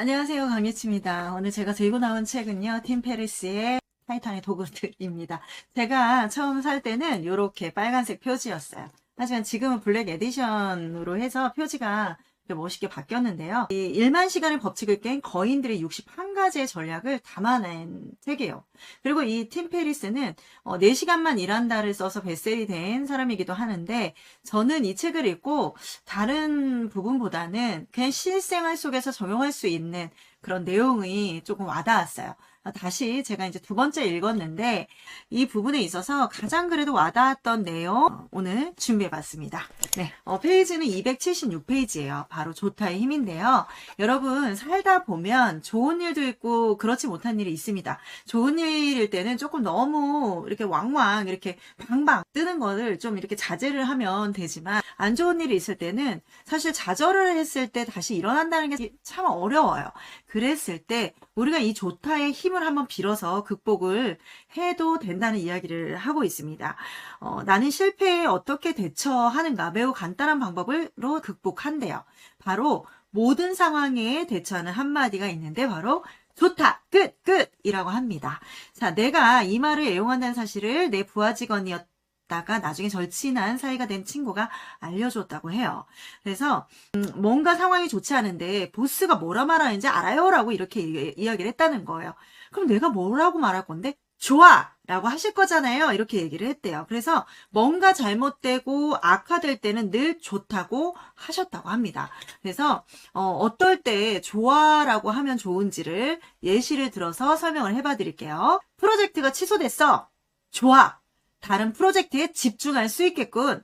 안녕하세요. 강예치입니다. 오늘 제가 들고 나온 책은요, 팀 페리스의 타이탄의 도구들입니다. 제가 처음 살 때는 이렇게 빨간색 표지였어요. 하지만 지금은 블랙 에디션으로 해서 표지가 멋있게 바뀌었는데요. 이 1만 시간의 법칙을 깬 거인들의 61가지의 전략을 담아낸 책이에요. 그리고 이 팀 페리스는 어, 4시간만 일한다를 써서 베셀이 된 사람이기도 하는데 저는 이 책을 읽고 다른 부분보다는 그냥 실생활 속에서 적용할 수 있는 그런 내용이 조금 와닿았어요. 아, 다시 제가 이제 두 번째 읽었는데 이 부분에 있어서 가장 그래도 와닿았던 내용 오늘 준비해 봤습니다. 네. 어, 페이지는 276페이지예요. 바로 좋다의 힘인데요. 여러분 살다 보면 좋은 일도 있고 그렇지 못한 일이 있습니다. 좋은 일일 때는 조금 너무 이렇게 왕왕 이렇게 방방 뜨는 거를 좀 이렇게 자제를 하면 되지만 안 좋은 일이 있을 때는 사실 좌절을 했을 때 다시 일어난다는 게 참 어려워요. 그랬을 때 우리가 이 좋다의 힘을 한번 빌어서 극복을 해도 된다는 이야기를 하고 있습니다. 어, 나는 실패에 어떻게 대처하는가 매우 간단한 방법으로 극복한대요. 바로 모든 상황에 대처하는 한마디가 있는데 바로 좋다, 끝, 끝 이라고 합니다. 자, 내가 이 말을 애용한다는 사실을 내 부하 직원이었 다가 나중에 절친한 사이가 된 친구가 알려줬다고 해요. 그래서 음, 뭔가 상황이 좋지 않은데 보스가 뭐라 말하는지 알아요라고 이렇게 이- 이야기를 했다는 거예요. 그럼 내가 뭐라고 말할 건데 좋아! 라고 하실 거잖아요. 이렇게 얘기를 했대요. 그래서 뭔가 잘못되고 악화될 때는 늘 좋다고 하셨다고 합니다. 그래서 어, 떨때 좋아라고 하면 좋은지를 예시를 들어서 설명을 해봐 드릴게요. 프로젝트가 취소됐어. 좋아. 다른 프로젝트에 집중할 수 있겠군.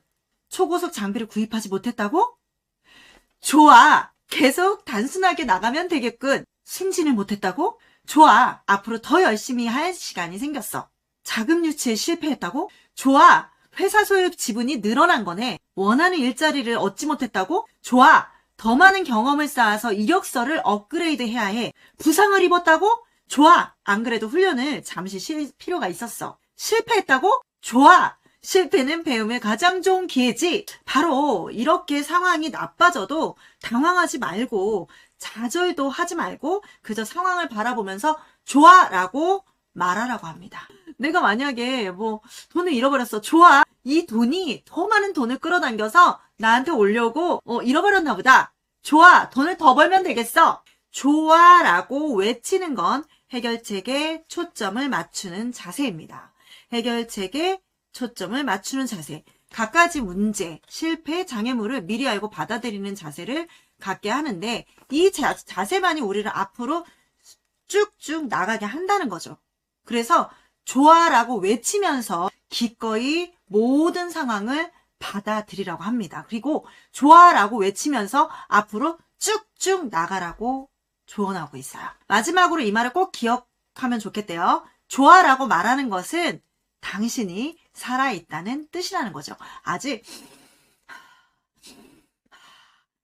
초고속 장비를 구입하지 못했다고? 좋아. 계속 단순하게 나가면 되겠군. 승진을 못했다고? 좋아. 앞으로 더 열심히 할 시간이 생겼어. 자금 유치에 실패했다고? 좋아. 회사 소유 지분이 늘어난 거네. 원하는 일자리를 얻지 못했다고? 좋아. 더 많은 경험을 쌓아서 이력서를 업그레이드 해야 해. 부상을 입었다고? 좋아. 안 그래도 훈련을 잠시 쉴 필요가 있었어. 실패했다고? 좋아. 실패는 배움의 가장 좋은 기회지. 바로 이렇게 상황이 나빠져도 당황하지 말고 좌절도 하지 말고 그저 상황을 바라보면서 좋아 라고 말하라고 합니다. 내가 만약에 뭐 돈을 잃어버렸어. 좋아. 이 돈이 더 많은 돈을 끌어당겨서 나한테 오려고 어, 잃어버렸나 보다. 좋아. 돈을 더 벌면 되겠어. 좋아 라고 외치는 건 해결책에 초점을 맞추는 자세입니다. 해결책에 초점을 맞추는 자세. 갖가지 문제, 실패, 장애물을 미리 알고 받아들이는 자세를 갖게 하는데 이 자, 자세만이 우리를 앞으로 쭉쭉 나가게 한다는 거죠. 그래서 좋아라고 외치면서 기꺼이 모든 상황을 받아들이라고 합니다. 그리고 좋아라고 외치면서 앞으로 쭉쭉 나가라고 조언하고 있어요. 마지막으로 이 말을 꼭 기억하면 좋겠대요. 좋아라고 말하는 것은 당신이 살아있다는 뜻이라는 거죠. 아직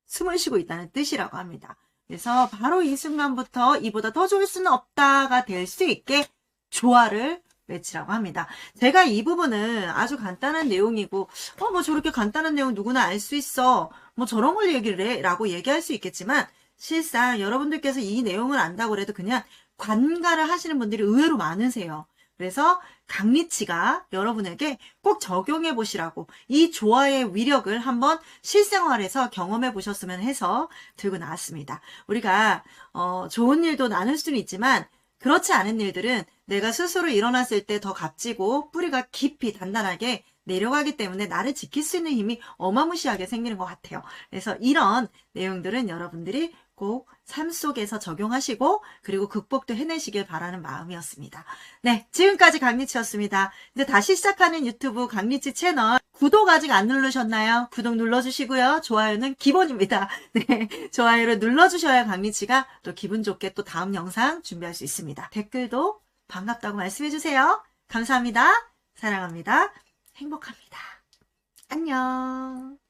숨을 쉬고 있다는 뜻이라고 합니다. 그래서 바로 이 순간부터 이보다 더 좋을 수는 없다가 될 수 있게 조화를 외치라고 합니다. 제가 이 부분은 아주 간단한 내용이고, 어, 뭐 저렇게 간단한 내용 누구나 알 수 있어. 뭐 저런 걸 얘기를 해. 라고 얘기할 수 있겠지만, 실상 여러분들께서 이 내용을 안다고 해도 그냥 관가를 하시는 분들이 의외로 많으세요. 그래서 강리치가 여러분에게 꼭 적용해 보시라고 이 조화의 위력을 한번 실생활에서 경험해 보셨으면 해서 들고 나왔습니다. 우리가 어, 좋은 일도 나눌 수는 있지만 그렇지 않은 일들은 내가 스스로 일어났을 때 더 값지고 뿌리가 깊이 단단하게 내려가기 때문에 나를 지킬 수 있는 힘이 어마무시하게 생기는 것 같아요. 그래서 이런 내용들은 여러분들이 꼭 삶 속에서 적용하시고 그리고 극복도 해내시길 바라는 마음이었습니다. 네, 지금까지 강리치였습니다. 이제 다시 시작하는 유튜브 강리치 채널 구독 아직 안 누르셨나요? 구독 눌러주시고요. 좋아요는 기본입니다. 네, 좋아요를 눌러주셔야 강리치가 또 기분 좋게 또 다음 영상 준비할 수 있습니다. 댓글도 반갑다고 말씀해주세요. 감사합니다. 사랑합니다. 행복합니다. 안녕.